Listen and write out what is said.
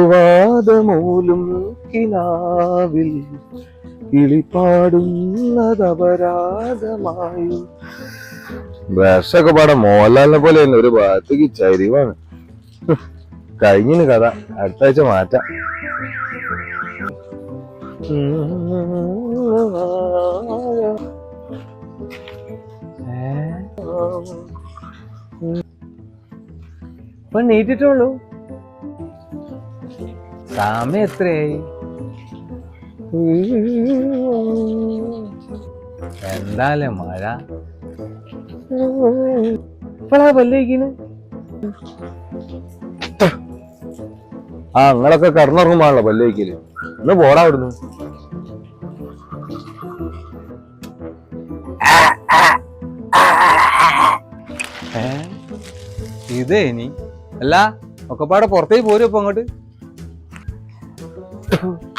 വാദമൂലും കിനാവിൽ കിളിപ്പാടുന്നതപരാധമായി. വേഷമൊക്കെ പാടാം മോഹൻലാലിനെ പോലെ തന്നെ ഒരു ഭാഗത്തേക്ക് ചരിവാണ്. കഴിഞ്ഞിന് കഥ. അടുത്ത ആഴ്ച മാറ്റാം. ഇപ്പൊ നീട്ടിട്ടുള്ളൂ സമയം എന്താല്ലേ മഴ? ഇപ്പഴാ പല്ലേക്കിന്? ആ നിങ്ങളൊക്കെ കടന്നുറങ്ങുമ്പോഴാണല്ലോ പല്ലേക്കൽ ഒന്ന് പോടാ അവിടുന്ന്. ഇതേ ഇനി. അല്ല ഒക്കെപ്പാടെ പുറത്തേക്ക് പോരും ഇപ്പൊ അങ്ങോട്ട്? 嗯